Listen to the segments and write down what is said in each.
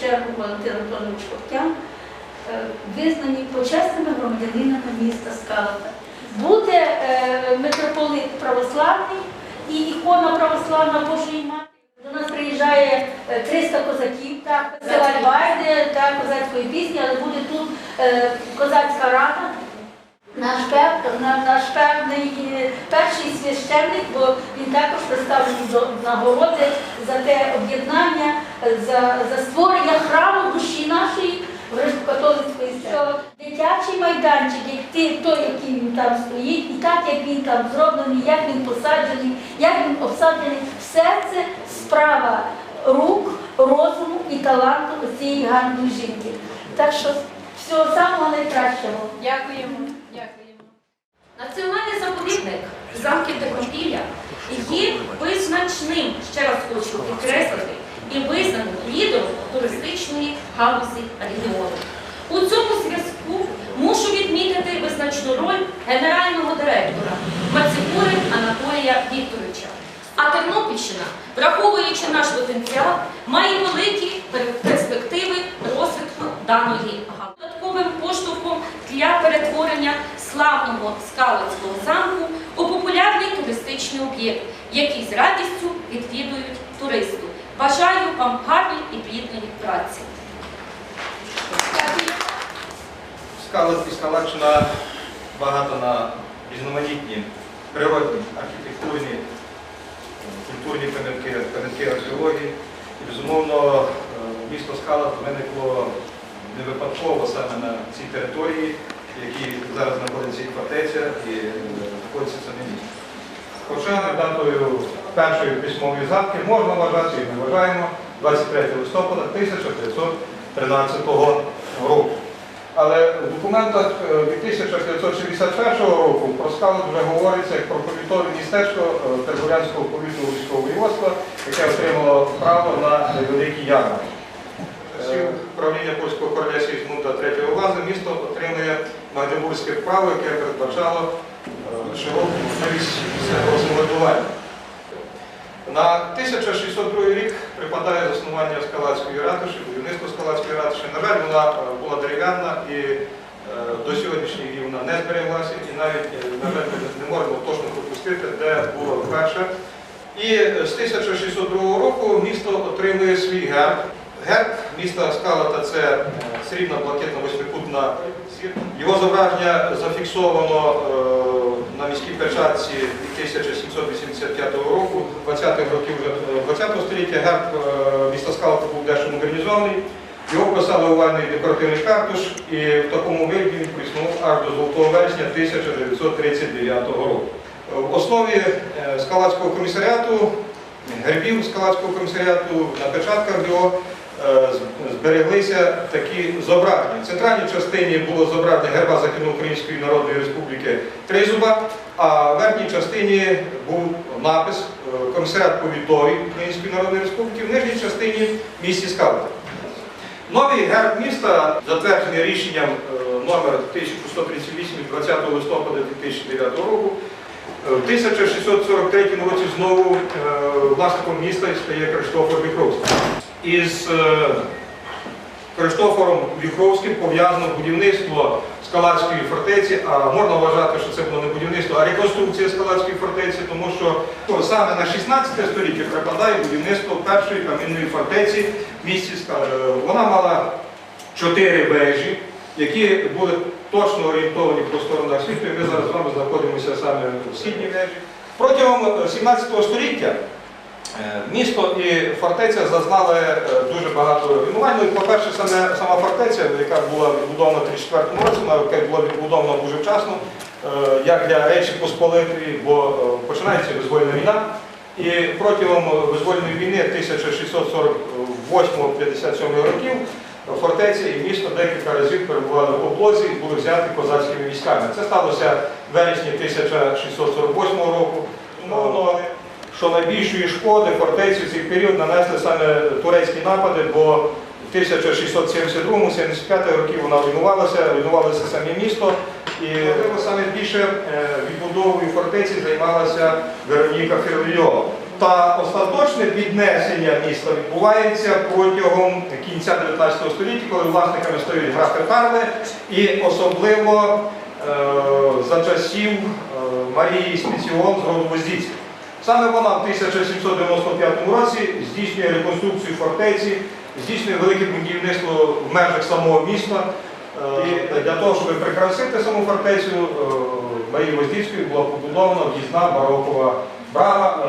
чергу Валентин Антонович Коптян, е, визнані почесними громадянинами міста Скалата. Буде е, митрополит православний і ікона православна Божої Матері. До нас приїжджає е, 300 козаків, так, села Байди, так, козацької пісні, але буде тут е, козацька рада. Наш, пев, наш певний е, перший священник, бо він також представлений до нагороди за те об'єднання, е, за, за створення храму душі нашої греко-католицької церкви. Дитячий майданчик, як ти, той, який він там стоїть, і так як він там зроблений, як він посаджений, як він обсаджений, все це справа рук, розуму і таланту цієї гарної жінки. Так що всього самого найкращого. Дякуємо. Дякуємо. Національний заповідник замків Текопілля є визначним, ще раз хочу підкреслити, і визнаним лідером туристичної галузі регіону. У цьому зв'язку мушу відмітити визначну роль генерального директора Мацикури Анатолія Вікторовича. А Тернопільщина, враховуючи наш потенціал, має великі перспективи розвитку даної галузі. Додатковим поштовхом для перетворення славного скалицького замку у популярний туристичний об'єкт, який з радістю відвідують туристи. Бажаю вам гарної і плідної праці. Скала і Скалаччина багата на різноманітні природні, архітектурні, культурні пам'ятки, пам'ятки археології. І, безумовно, е, місто Скала виникло не випадково саме на цій території, в якій зараз знаходиться і фортеця, і знаходиться саме місто. Хоча датою першої письмової згадки можна вважати, і ми вважаємо, 23 листопада 1513 року. Але в документах е, 1961 року про скалу вже говориться як про повітове містечко е, Тербурянського повітового військового воєводства, яке отримало право на великий ярмарок. Часів правління польського короля Сігмунда III Вази місто отримує Магдебурзьке право, яке передбачало е, широку можливість місцевого самоврядування. На 1662 рік припадає заснування Скалацької ратуші, будівництво Скалацької ратуші. На жаль, вона е, була дерев'яна і е, до сьогоднішніх днів вона не збереглася, і навіть, е, на жаль, ми не можемо точно пропустити, де було вперше. І з 1662 року місто отримує свій герб. Герб міста Скалата це срібна блакитна восьмикутна зірка. Його зображення зафіксовано на міській печатці 1785 року, 20-х років вже 20 століття. Герб е, міста Скалата був дещо модернізований. Його вписали овальний декоративний картуш, і в такому вигляді він проіснував аж до Золотого вересня 1939 року. В основі е, скалацького комісаріату, гербів скалацького комісаріату на печатках його е, збереглися такі зображення. В центральній частині було зображення герба Західноукраїнської Народної Республіки Тризуба, а в верхній частині був напис е, комісаріат повітовий Української Народної Республіки, в нижній частині місті Скалата. Новий герб міста затверджений рішенням е, номер 1138 від 20 листопада 2009 року. Е, В 1643 році знову е, власником міста стає Криштофор Віхровський. Із е, Криштофором Віхровським пов'язано будівництво Скалацької фортеці, а можна вважати, що це було не будівництво, а реконструкція Скалацької фортеці, тому що ну, саме на 16 століття припадає будівництво першої камінної фортеці в місті Скала. Е, Вона мала чотири вежі, які були точно орієнтовані по сторонах світу, і ми зараз з вами знаходимося саме в східній вежі. Протягом 17 століття Е, Місто і фортеця зазнали е, дуже багато руйнувань. Ну, По-перше, сама фортеця, яка була відбудована в 1934 році, вона яка була відбудована дуже вчасно, е, як для Речі Посполитої, бо е, починається визвольна війна. І протягом визвольної війни 1648-57 років фортеця і місто декілька разів перебували в облозі і були взяті козацькими військами. Це сталося в вересні 1648 року. Що найбільшої шкоди фортеці в цей період нанесли саме турецькі напади, бо в 1672-75 років вона руйнувалася, руйнувалося саме місто. І саме більше е, відбудовою фортеці займалася Вероніка Фірлійова. Та остаточне піднесення міста відбувається протягом кінця 19 століття, коли власниками стають графи Карли, і особливо е, за часів е, Марії Спеціон з роду Воздіцьких. Саме вона в 1795 році здійснює реконструкцію фортеці, здійснює велике будівництво в межах самого міста. Е, І для того, щоб прикрасити саму фортецю, е, Марії Воздіцької була побудована в'їзна барокова брама, е,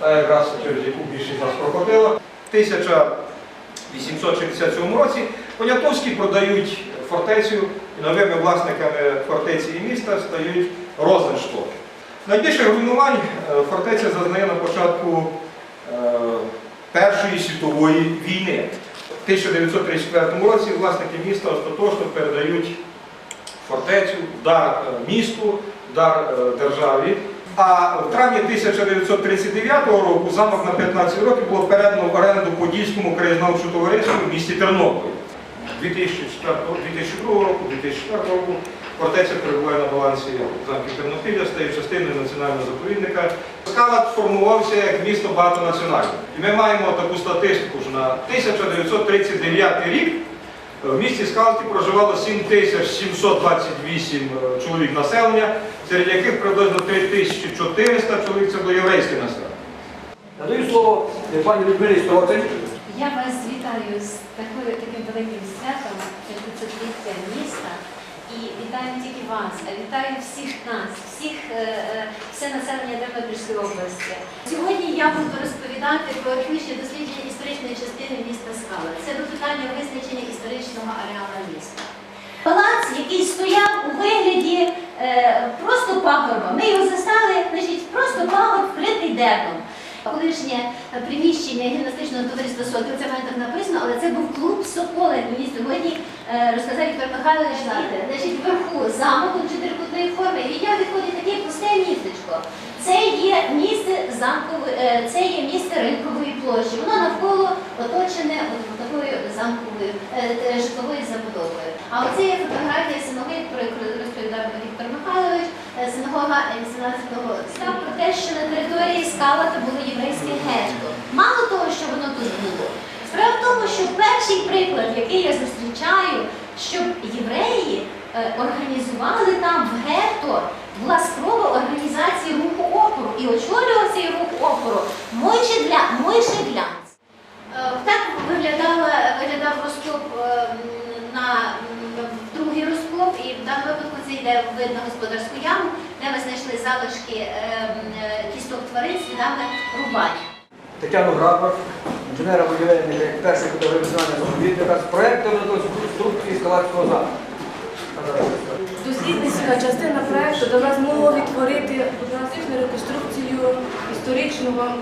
та якраз через яку більшість нас проходила. В 1867 році Понятовські продають фортецю і новими власниками фортеці і міста стають Розенштоки. Найбільших руйнувань е, фортеця зазнає на початку е, Першої світової війни. В 1934 році власники міста остаточно передають фортецю, дар е, місту, дар державі. А в травні 1939 року замок на 15 років було передано в оренду Подільському краєзнавчому товариству в місті Тернопіль. 2004, 2002 року, 2004 року фортеця перебуває на балансі замків Тернопіля, стає частиною національного заповідника. Скала сформувався як місто багатонаціональне. І ми маємо таку статистику, що на 1939 рік в місті Скалті проживало 7728 е, чоловік населення, серед яких приблизно 3400 чоловік це було єврейське населення. Надаю слово е, пані Людмилі Строцень. Я вас вітаю з такою таким великим святом 500-ліття міста. І вітаю не тільки вас, а вітаю всіх нас, всіх, е, е, все населення Тернопільської області. Сьогодні я буду розповідати про археологічне дослідження історичної частини міста Скала. Це до питання визначення історичного ареалу міста. Палац, який стояв у вигляді е, просто пагорба. Ми його застали, значить, просто пагорб вкритий дерном. Колишнє приміщення гімнастичного товариства Сокіл, це в мене так написано, але це був клуб Соколин. Мені сьогодні е, розказав Віктор Михайлович знати. Значить, вверху замок он чотирикутної форми, і я відходить таке пусте містечко. Це є місце замкової, е, це є місце ринкової площі. Воно навколо оточене от такою замковою е, житловою забудовою. А оце є фотографія синагоги, про яку розповідав Віктор Михайлович, синагога 18-го став про те, що на території Скалата було єврейське гетто. Мало того, що воно тут було. Справа в тому, що перший приклад, який я зустрічаю, щоб євреї е, організували там в гетто, була спроба організації руху опору. І очолював цей рух опору Мойше для Мойше Глянц. Е, Так виглядала, виглядав розкоп е, на другий розкоп, і в даному випадку це йде видно господарську яму, де ми знайшли залишки е, м, е, кісток тварин слідами рубання. Тетяну Грабар, інженера будівельника, перший фотографізування заповідника з проєктом реконструкції Скалацького замку. Дослідницька частина проекту дала змогу відтворити фотографічну реконструкцію історичного е,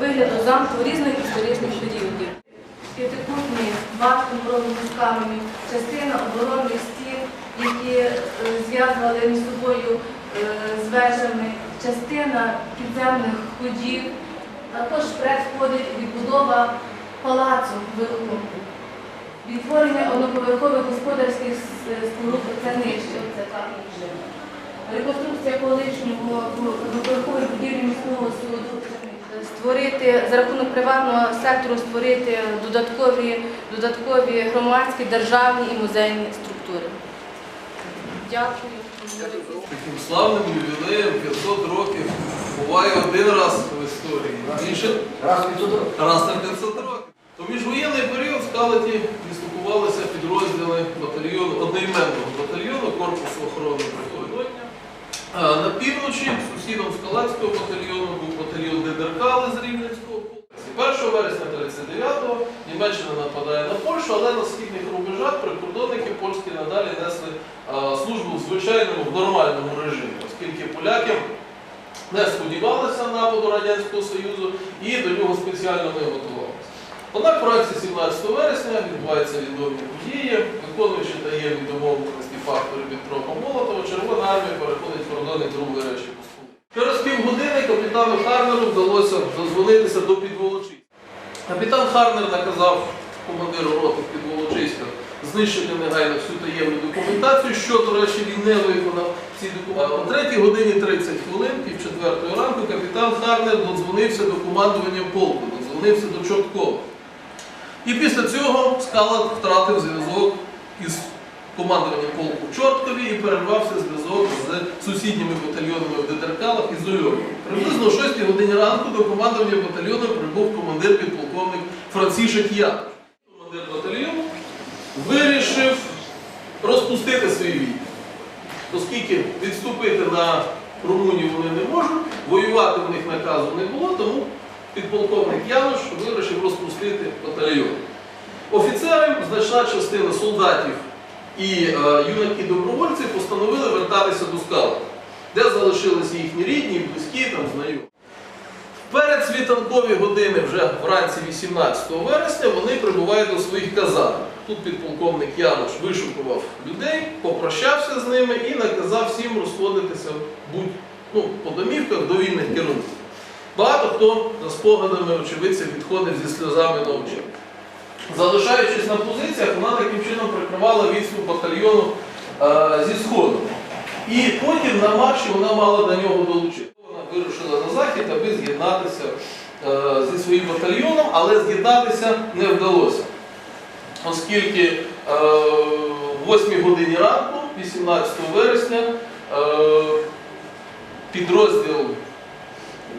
вигляду замку різних історичних періодів. П'ятикутні пробні з каменю, частина оборонних стін, які е, зв'язували між собою е, з вежами, частина підземних ходів. Також входить відбудова палацу вверху. Відтворення одноповерхових господарських споруд це нижче, це так. Реконструкція колишнього одноповерхової будівлі міського суду. Створити за рахунок приватного сектору створити додаткові, додаткові громадські, державні і музейні структури. Дякую. Таким славним ювілеєм 500 років буває один раз в історії. Більше Раз на 500 років. То міжвоєнний період в Скалаті дислокувалися підрозділи батальйону, одноіменного батальйону Корпусу охорони На півночі сусідом Скалацького батальйону був батальйон Дедеркали з Рівненського полку. 1 вересня 39-го Німеччина нападає на Польщу, але на східних рубежах прикордонники польські надалі несли службу в звичайному, в нормальному режимі, оскільки поляки не сподівалися нападу Радянського Союзу і до нього спеціально не готувалися. Однак в проекті 17 вересня відбуваються відомі події, виконуючи таємні домовленості фактори Петропа Молотова, Червона армія переходить кордони Другої Речі Посполитої. Через півгодини капітану Харнеру вдалося дозвонитися до Підволочиська. Капітан Харнер наказав командиру роти Підволочиська знищити негайно всю таємну документацію, що, до речі, він не виконав. В ці документи. О 3 годині 30 хвилин, пів четвертої ранку, капітан Харнер додзвонився до командування полку, додзвонився до Чорткова. І після цього Скалат втратив зв'язок із командуванням полку Чорткові і перервався зв'язок з сусідніми батальйонами в Детеркалах і Зольові. Приблизно о 6 годині ранку до командування батальйону прибув командир підполковник Францішек Ян. Командир батальйону вирішив розпустити свої війська. Оскільки відступити на Румунію вони не можуть, воювати в них наказу не було, тому підполковник Януш вирішив розпустити батальйон. Офіцери, значна частина солдатів і е, юнаки-добровольці постановили вертатися до скал, де залишилися їхні рідні, близькі, там, знайомі. В передсвітанкові години вже вранці 18 вересня вони прибувають до своїх казарм. Тут підполковник Януш вишукував людей, попрощався з ними і наказав всім розходитися будь, ну, по домівках до вільних керунків. Багато хто за спогадами очевидців відходив зі сльозами на очах. Залишаючись на позиціях, вона таким чином прикривала відступ батальйону е, зі сходу. І потім на марші вона мала до нього долучити. Вона вирушила на захід, аби з'єднатися е, зі своїм батальйоном, але з'єднатися не вдалося. Оскільки е, в 8 годині ранку, 18 вересня, е, підрозділ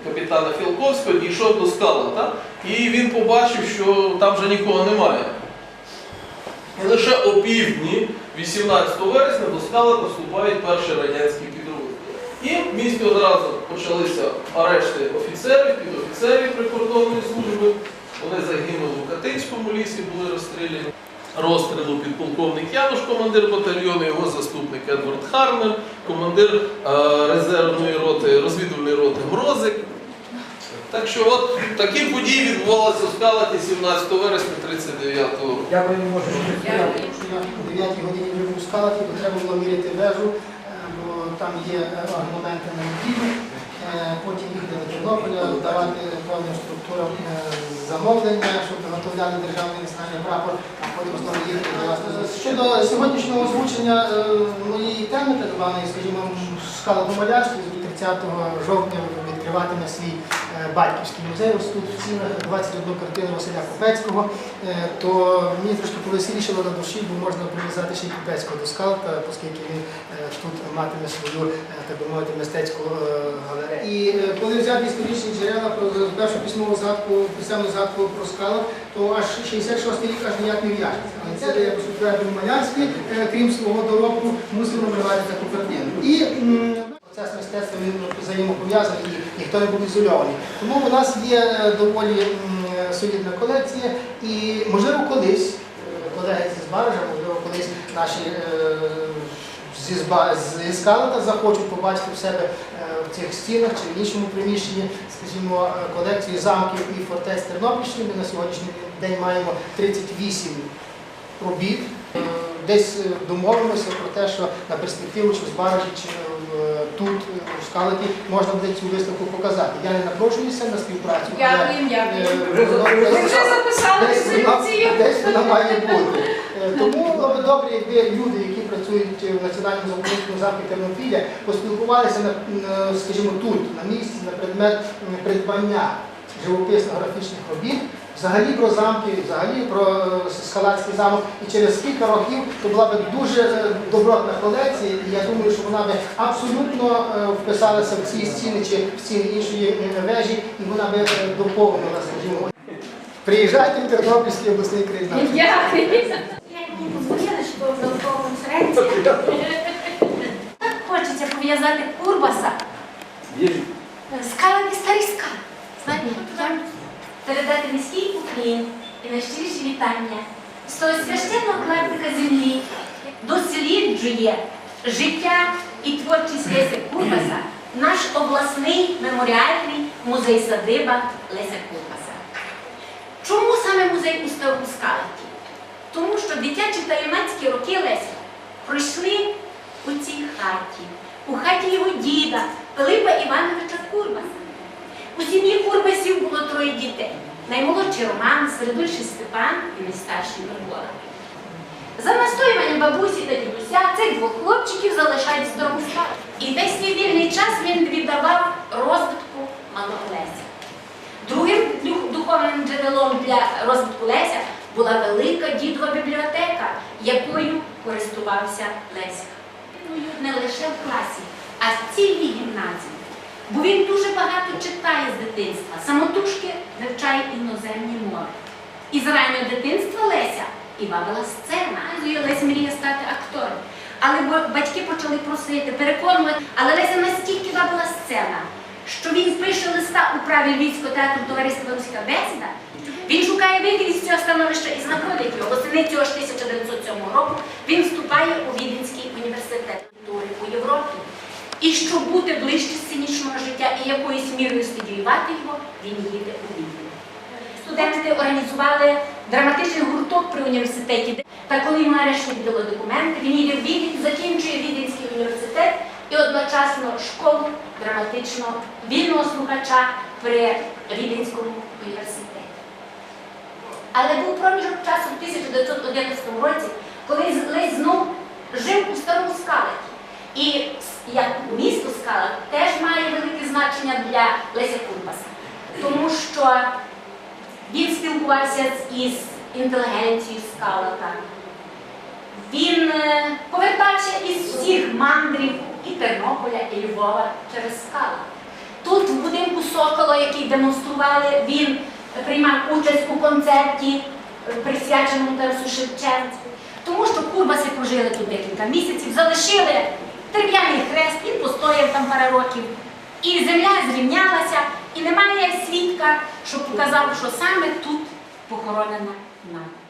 капітана Філковського дійшов до скалата, і він побачив, що там вже нікого немає. І лише о півдні, 18 вересня, до скалата вступають перші радянські підрозділи. І в місті одразу почалися арешти офіцерів, підофіцерів прикордонної служби. Вони загинули у Катинському лісі, були розстріляні. Розстрілу підполковник Януш, командир батальйону, його заступник Едвард Харнер, командир е, резервної роти, розвідувальної роти Мрозик. Так що от такі події відбувалися в скалаті 17 вересня 39 року. Дякую, не можу. Якщо я о 9 годині вже був в скалаті, то треба було міряти вежу, е, бо там є е, аргументи на Києві. Потім їхати до Тернополя, давати певним структурам е, замовлення, щоб виготовляли державний національний прапор, а потім знову їхати до вас. Щодо сьогоднішнього озвучення е, моєї теми, так званої, скажімо, скала помалярства, з 30 жовтня відкриватиме свій е, батьківський музей. Ось тут в цінах 21 картину Василя Купецького, е, то мені трошки повеселішало на душі, бо можна прив'язати ще й Купецького до скалта, оскільки він е, тут матиме свою, так би мовити, мистецьку галерею. І коли взяти історичні джерела про першу письмову згадку, писемну згадку про скалу, то аж 66 рік аж ніяк не в'яжеться. Але це я поступаю Малянський, е, крім свого доробку, мусив намалювати таку картину. Процес мистецтва він взаємопов'язаний і ніхто не був ізольований. Тому у нас є е, доволі солідна колекція і, можливо, колись е, колеги зі Збаража, можливо, колись наші е, зі, Скалата захочуть побачити в себе е, в цих стінах чи в іншому приміщенні, скажімо, е, колекцію замків і фортець Тернопільщини. Ми на сьогоднішній день маємо 38 робіт. Е, Десь е, домовимося про те, що на перспективу чи в Збаражі, чи е, тут, е, у Скалаті, можна буде цю виставку показати. Я не напрошуюся на співпрацю. Дякую, дякую. е, десь- Ви вже записали десь вона- Десь вона має бути. Е, Тому було б добре, якби люди, які працюють в Національному заповідному замку Тернопіля, поспілкувалися скажімо, тут, на місці, на предмет придбання живописно-графічних робіт, взагалі про замки, взагалі про е, Скалацький замок. І через кілька років то була б дуже е, добротна колекція, і я думаю, що вона би абсолютно е, вписалася в ці стіни чи в стіни іншої вежі, і вона би доповнила, скажімо. Приїжджайте в Тернопільський обласний краєзнавчий. Дякую. Як мені що заукова конференція. Так хочеться пов'язати Курбаса. Скала не старий скал. Знаєте, я передати низький уклін і найщиріші вітання з того священного клаптика землі досліджує життя і творчість Леся Курбаса наш обласний меморіальний музей-садиба Леся Курбаса. Чому саме музей у Скалаті? Тому що дитячі та юнацькі роки Леся пройшли у цій хаті, у хаті його діда Пилипа Івановича Курбаса. У сім'ї Курбасів було троє дітей. Наймолодший Роман, середульший Степан і найстарший Микола. За настоюванням бабусі та дідуся цих двох хлопчиків залишають Здоровська. І весь свій вільний час він віддавав розвитку малого Леся. Другим духовним джерелом для розвитку Леся була велика дідова бібліотека, якою користувався Леся. Не лише в класі, а в цілій гімназії. Бо він дуже багато читає з дитинства, самотужки вивчає іноземні мови. І з раннього дитинства Леся і бавила сцена. І Лесь мріє стати актором. Але батьки почали просити, переконувати. Але Леся настільки бавила сцена, що він пише листа у праві Львівського театру товариства «Руська бесіда». Він шукає вихід із цього становища і знаходить його. Восени цього ж 1907 року він вступає у Віденський університет у Європі. І щоб бути ближче сценічного життя і якоюсь мірою студіювати його, він їде у Відень. Студенти організували драматичний гурток при університеті. Та коли йому нарешті віддали документи, він їде в Відень, закінчує Віденський університет і одночасно школу драматичного вільного слухача при Віденському університеті. Але був проміжок часу в 1911 році, коли Лесь знов жив у старому скалаті. І як місто Скала теж має велике значення для Леся Курбаса, тому що він спілкувався із інтелігенцією Скалата. Він е, повертався із всіх мандрів і Тернополя, і Львова через Скала. Тут, в будинку Сокола, який демонстрували, він приймав участь у концерті, е, присвяченому Тарасу Шевченцю. Тому що Курбаси прожили тут декілька місяців, залишили дерев'яний хрест, він постояв там пару років. І земля зрівнялася, і немає свідка, що показав, що саме тут похоронена мати.